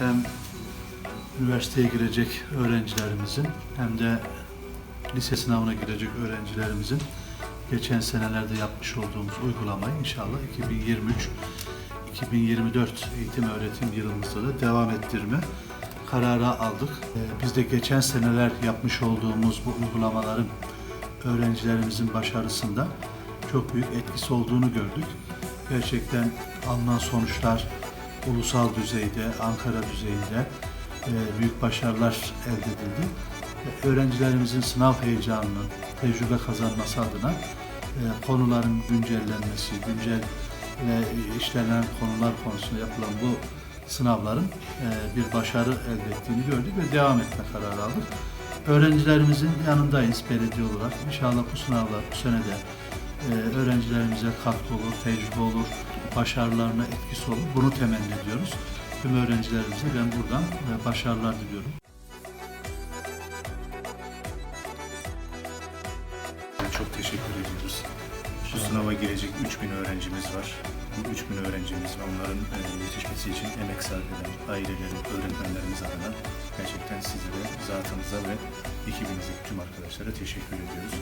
Hem üniversiteye girecek öğrencilerimizin hem de lise sınavına girecek öğrencilerimizin geçen senelerde yapmış olduğumuz uygulamayı inşallah 2023-2024 eğitim öğretim yılımızda da devam ettirme kararı aldık. Ee, Biz de geçen seneler yapmış olduğumuz bu uygulamaların öğrencilerimizin başarısında çok büyük etkisi olduğunu gördük. Gerçekten alınan sonuçlar ulusal düzeyde, Ankara düzeyinde e, büyük başarılar elde edildi. E, Öğrencilerimizin sınav heyecanını, tecrübe kazanması adına e, konuların güncellenmesi, güncel ve işlenen konular konusunda yapılan bu sınavların bir başarı elde ettiğini gördük ve devam etme kararı aldık. Öğrencilerimizin yanındayız belediye olarak. İnşallah bu sınavlar bu sene de e, öğrencilerimize katkı olur, tecrübe olur, başarılarına etkisi olur. Bunu temenni ediyoruz. Tüm öğrencilerimize ben buradan e, başarılar diliyorum. Çok teşekkür ediyoruz. Şu sınava girecek 3000 öğrencimiz var. Bu 3000 öğrencimiz ve onların e, yetişmesi için emek sarf eden aileleri, öğretmenlerimiz adına gerçekten sizlere, zatınıza ve ekibinizdeki tüm arkadaşlara teşekkür ediyoruz.